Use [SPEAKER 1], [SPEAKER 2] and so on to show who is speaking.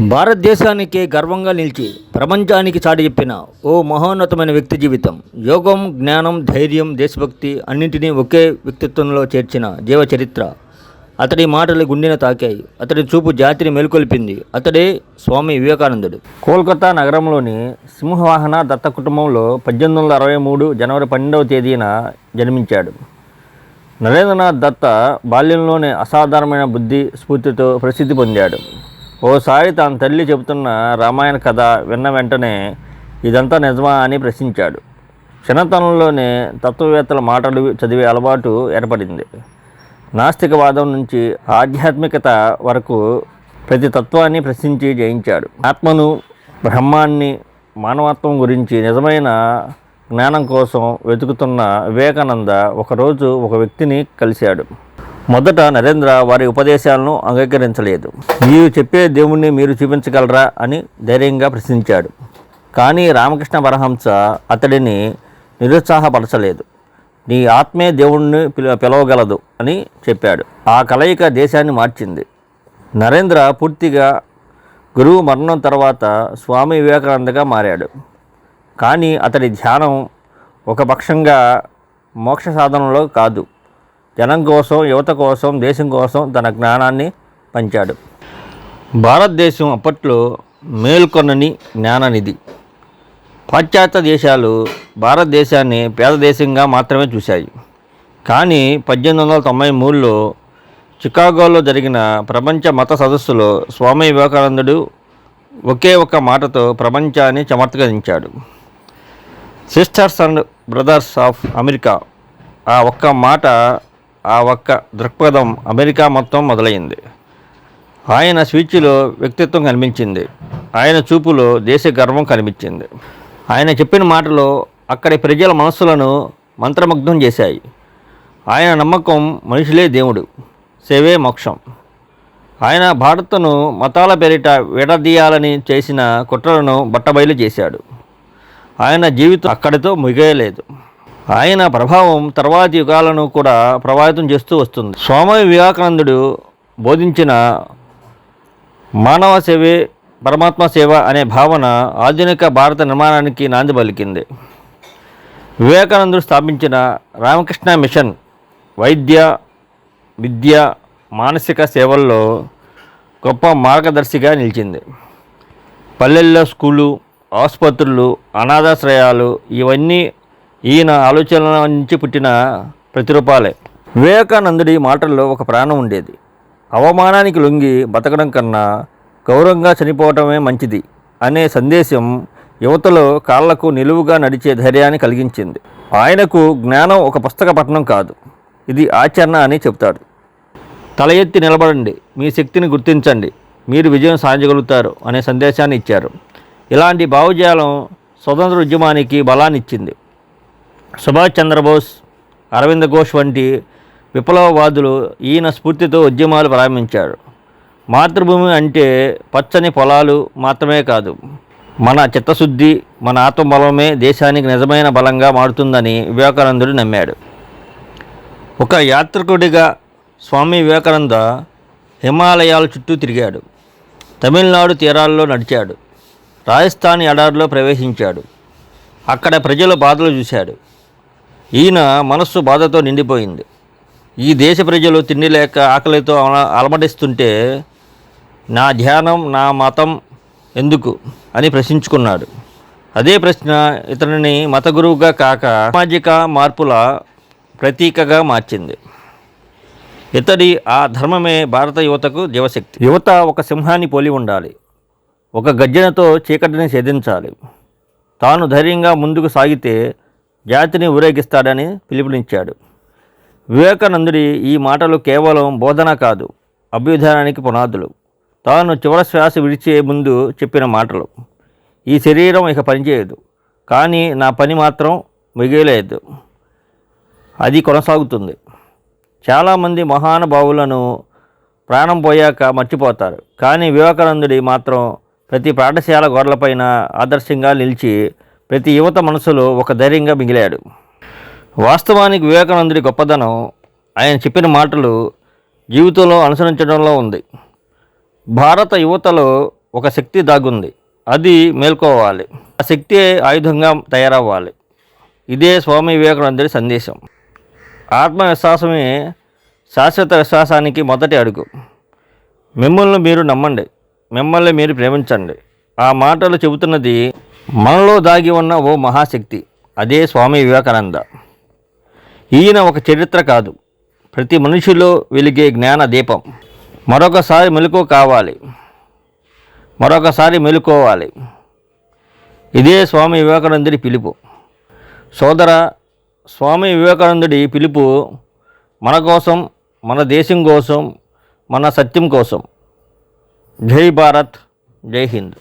[SPEAKER 1] భారతదేశానికి గర్వంగా నిలిచి ప్రపంచానికి చాటి చెప్పిన ఓ మహోన్నతమైన వ్యక్తి జీవితం. యోగం జ్ఞానం ధైర్యం దేశభక్తి అన్నింటినీ ఒకే వ్యక్తిత్వంలో చేర్చిన జీవ చరిత్ర. అతడి మాటలు గుండెన తాకాయి. అతడి చూపు జాతిని మేలుకొల్పింది. అతడే స్వామి వివేకానందుడు. కోల్కతా నగరంలోని సింహవాహన దత్త కుటుంబంలో పద్దెనిమిది వందల అరవై మూడు జనవరి పన్నెండవ తేదీన జన్మించాడు. నరేంద్రనాథ్ దత్త బాల్యంలోనే అసాధారణమైన బుద్ధి స్ఫూర్తితో ప్రసిద్ధి పొందాడు. ఓసారి తన తల్లి చెబుతున్న రామాయణ కథ విన్న వెంటనే ఇదంతా నిజమా అని ప్రశ్నించాడు. చిన్నతనంలోనే తత్వవేత్తల మాటలు చదివే అలవాటు ఏర్పడింది. నాస్తికవాదం నుంచి ఆధ్యాత్మికత వరకు ప్రతి తత్వాన్ని ప్రశ్నించి జయించాడు. ఆత్మను బ్రహ్మాన్ని మానవత్వం గురించి నిజమైన జ్ఞానం కోసం వెతుకుతున్న వివేకానంద ఒకరోజు ఒక వ్యక్తిని కలిశాడు. మొదట నరేంద్ర వారి ఉపదేశాలను అంగీకరించలేదు. మీరు చెప్పే దేవుణ్ణి మీరు చూపించగలరా అని ధైర్యంగా ప్రశ్నించాడు. కానీ రామకృష్ణ పరహంస అతడిని నిరుత్సాహపరచలేదు. నీ ఆత్మే దేవుణ్ణి పిల పిలవగలదు అని చెప్పాడు. ఆ కలయిక దేశాన్ని మార్చింది. నరేంద్ర పూర్తిగా గురువు మరణం తర్వాత స్వామి వివేకానందగా మారాడు. కానీ అతడి ధ్యానం ఒక పక్షంగా మోక్ష సాధనలో కాదు. జనం కోసం యువత కోసం దేశం కోసం తన జ్ఞానాన్ని పంచాడు. భారతదేశం అప్పట్లో మేల్కొనని జ్ఞాననిధి. పాశ్చాత్య దేశాలు భారతదేశాన్ని పేద దేశంగా మాత్రమే చూశాయి. కానీ పద్దెనిమిది వందల తొంభై మూడులో చికాగోలో జరిగిన ప్రపంచ మత సదస్సులో స్వామి వివేకానందుడు ఒకే ఒక్క మాటతో ప్రపంచాన్ని చమత్కరించాడు. Sisters and brothers of America ఆ ఒక్క మాట ఆ ఒక్క దృక్పథం అమెరికా మొత్తం మొదలైంది. ఆయన స్పీచ్లో వ్యక్తిత్వం కనిపించింది. ఆయన చూపులో దేశ గర్వం కనిపించింది. ఆయన చెప్పిన మాటలు అక్కడి ప్రజల మనస్సులను మంత్రముగ్ధం చేశాయి. ఆయన నమ్మకం మనుషులే దేవుడు సేవే మోక్షం. ఆయన భారత్ను మతాల పేరిట విడదీయాలని చేసిన కుట్రలను బట్టబయలు చేశాడు. ఆయన జీవితం అక్కడితో ముగియలేదు. ఆయన ప్రభావం తర్వాతి యుగాలను కూడా ప్రభావితం చేస్తూ వస్తుంది. స్వామి వివేకానందుడు బోధించిన మానవ సేవే పరమాత్మ సేవ అనే భావన ఆధునిక భారత నిర్మాణానికి నాంది పలికింది. వివేకానందుడు స్థాపించిన రామకృష్ణ మిషన్ వైద్య విద్య మానసిక సేవల్లో గొప్ప మార్గదర్శిగా నిలిచింది. పల్లెల్లో స్కూలు ఆసుపత్రులు అనాథాశ్రయాలు ఇవన్నీ ఈయన ఆలోచనల నుంచి పుట్టిన ప్రతిరూపాలే. వివేకానందుడి మాటల్లో ఒక ప్రాణం ఉండేది. అవమానానికి లొంగి బతకడం కన్నా గౌరవంగా చనిపోవటమే మంచిది అనే సందేశం యువతలో కాళ్ళకు నిలువుగా నడిచే ధైర్యాన్ని కలిగించింది. ఆయనకు జ్ఞానం ఒక పుస్తక పఠనం కాదు. ఇది ఆచరణ అని చెప్తాడు తల ఎత్తి నిలబడండి. మీ శక్తిని గుర్తించండి. మీరు విజయం సాధించగలుగుతారు అనే సందేశాన్ని ఇచ్చారు. ఇలాంటి భావజాలం స్వతంత్ర ఉద్యమానికి బలాన్ని ఇచ్చింది సుభాష్ చంద్రబోస్ అరవింద్ ఘోష్ వంటి విప్లవవాదులు ఈయన స్ఫూర్తితో ఉద్యమాలు ప్రారంభించారు. మాతృభూమి అంటే పచ్చని పొలాలు మాత్రమే కాదు మన చిత్తశుద్ధి మన ఆత్మబలమే దేశానికి నిజమైన బలంగా మారుతుందని వివేకానందుడు నమ్మాడు. ఒక యాత్రికుడిగా స్వామి వివేకానంద హిమాలయాల చుట్టూ తిరిగాడు. తమిళనాడు తీరాల్లో నడిచాడు. రాజస్థాన్ ఎడారిలో ప్రవేశించాడు. అక్కడ ప్రజల బాధలు చూశాడు. ఈయన మనస్సు బాధతో నిండిపోయింది. ఈ దేశ ప్రజలు తిండి లేక ఆకలితో అల- అలమటిస్తుంటే నా ధ్యానం నా మతం ఎందుకు అని ప్రశ్నించుకున్నాడు. అదే ప్రశ్న ఇతనిని మత గురువుగా కాక సామాజిక మార్పుల ప్రతీకగా మార్చింది. ఇతడి ఆ ధర్మమే భారత యువతకు జీవశక్తి. యువత ఒక సింహాన్ని పోలి ఉండాలి. ఒక గర్జనతో చీకటిని ఛేదించాలి. తాను ధైర్యంగా ముందుకు సాగితే జాతిని ఊరేగిస్తాడని పిలుపునిచ్చాడు. వివేకానందుడి ఈ మాటలు కేవలం బోధన కాదు అభ్యుదానానికి పునాదులు. తాను చివరి శ్వాస విడిచే ముందు చెప్పిన మాటలు. ఈ శరీరం ఇక పనిచేయదు కానీ నా పని మాత్రం మిగిలేదు. అది కొనసాగుతుంది. చాలామంది మహానుభావులను ప్రాణం పోయాక మర్చిపోతారు కానీ వివేకానందుడి మాత్రం ప్రతి పాఠశాల గోడలపైన ఆదర్శంగా నిలిచి ప్రతి యువత మనసులో ఒక ధైర్యంగా మిగిలాడు. వాస్తవానికి వివేకానందుడి గొప్పదనం ఆయన చెప్పిన మాటలు జీవితంలో అనుసరించడంలో ఉంది. భారత యువతలో ఒక శక్తి దాగుంది. అది మేల్కోవాలి. ఆ శక్తి ఆయుధంగా తయారవ్వాలి. ఇదే స్వామి వివేకానందుడి సందేశం. ఆత్మవిశ్వాసమే శాశ్వత విశ్వాసానికి మొదటి అడుగు. మిమ్మల్ని మీరు నమ్మండి. మిమ్మల్ని మీరు ప్రేమించండి. ఆ మాటలు చెబుతున్నది మనలో దాగి ఉన్న ఓ మహాశక్తి అదే స్వామి వివేకానంద. ఈయన ఒక చరిత్ర కాదు. ప్రతి మనిషిలో వెలిగే జ్ఞాన దీపం. మరొకసారి మెలకు కావాలి. మరొకసారి మెలుకోవాలి. ఇదే స్వామి వివేకానందుడి పిలుపు. సోదర స్వామి వివేకానందుడి పిలుపు మన కోసం మన దేశం కోసం మన సత్యం కోసం. జై భారత్ జై హింద్.